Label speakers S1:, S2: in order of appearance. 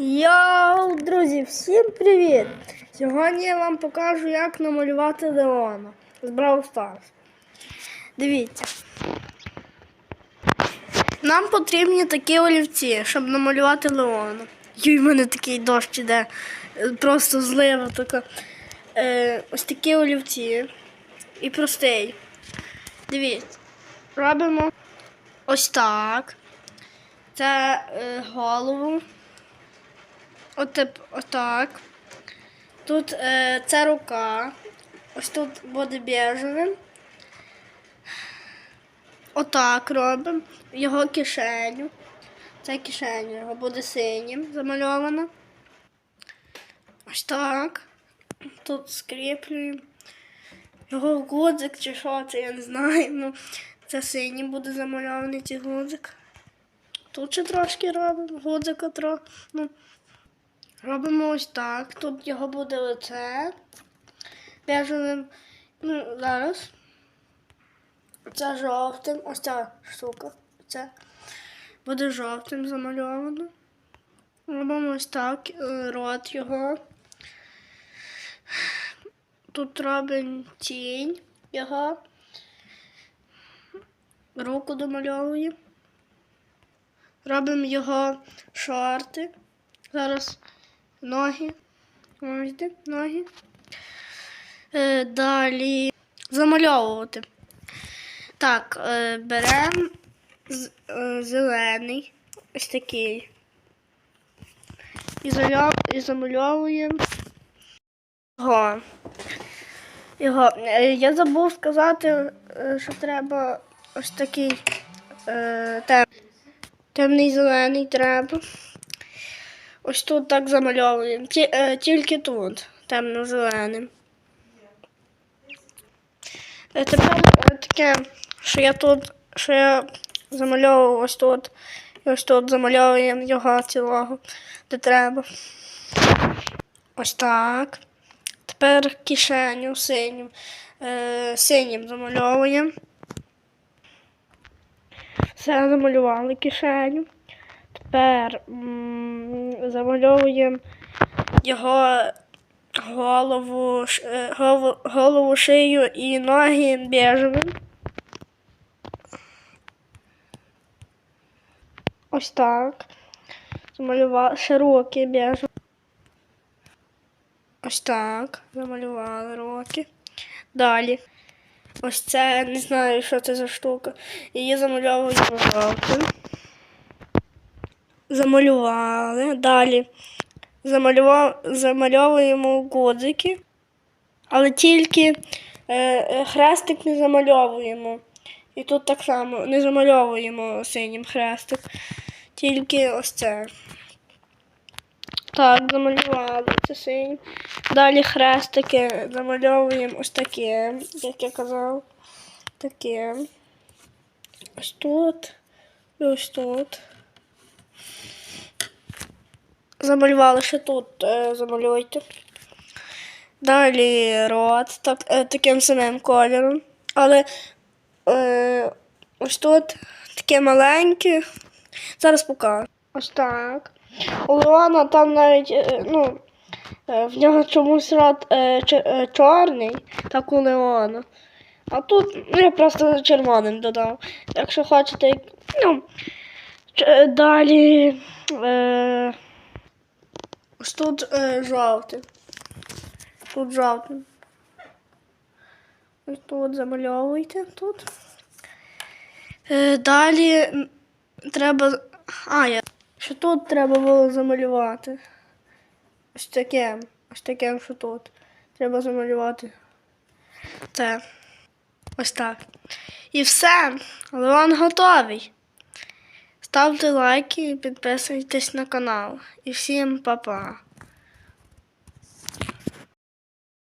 S1: Йоу, друзі, всім привіт! Сьогодні я вам покажу, як намалювати Леона з Brawl Stars. Дивіться. Нам потрібні такі олівці, щоб намалювати Леона. Юй, в мене такий дощ іде. Просто злива така. Е, ось такі олівці. І простий. Дивіться. Робимо ось так. Це е, голову. Отеп, отак. Тут е, це рука. Ось тут буде біжевим. Отак робимо. Його кишеню. Це кишеня його буде синім замальовано. Ось так. Тут скріплюємо. Його гудзик чи що, це я не знаю. Ну, це синім буде замальований цей гудзик. Тут ще трошки робимо, гудзика трохи. Ну, Робимо ось так. Тут його буде лице. Бежевим. Ну, зараз. Це жовтим. Ось ця штука. Це буде жовтим замальовано. Робимо ось так. е, Рот його. Тут робимо тінь його. Руку домальовуємо. Робимо його шорти. Зараз ноги. Бачите, ноги. Е, далі замальовувати. Так, е, беремо е, зелений, ось такий. І, і замальовуємо його. його. Е, Я забув сказати, е, що треба ось такий е, тем, темний зелений треба. Ось тут так замальовуємо. Ті, е, тільки тут, темно-зеленим. Е, тепер е, таке, що я тут, що я замальовував ось тут. І ось тут замальовуємо його цілого, де треба. Ось так. Тепер кишеню синім. Е, синім замальовуємо. Все замалювали кишеню. Тепер замальовуємо його голову, е, голову, шию і ноги біжевим. Ось так. Замалювали руки біжевим. Ось так. Замалювали руки. Далі. Ось це не знаю, що це за штука. Її замальовуємо жовтим замалювали. Далі замальовуємо гудзики, але тільки е, е, хрестик не замальовуємо. І тут так само не замальовуємо синім хрестик, тільки ось це. Так, замалювали це синім. Далі хрестики замальовуємо ось таке, як я казав. Таке. Ось тут. І ось тут. Замалювали ще тут, е, замалюйте. Далі рот так, е, таким самим кольором. Але е, ось тут таке маленьке. Зараз покажу. Ось так. У Леона там навіть, е, ну, в нього чомусь рот чорний, так у Леона. А тут ну, я просто червоним додав. Якщо хочете, ну, далі. Е, Ось тут е, жовтий. Тут жовтий. Ось тут замальовуйте тут. Е, далі треба. А, я. Що тут треба було замалювати? Ось таке. Ось таке, що тут. Треба замалювати. Це. Ось так. І все. Леон готовий. Ставте лайки і підписуйтесь на канал. І всім па-па.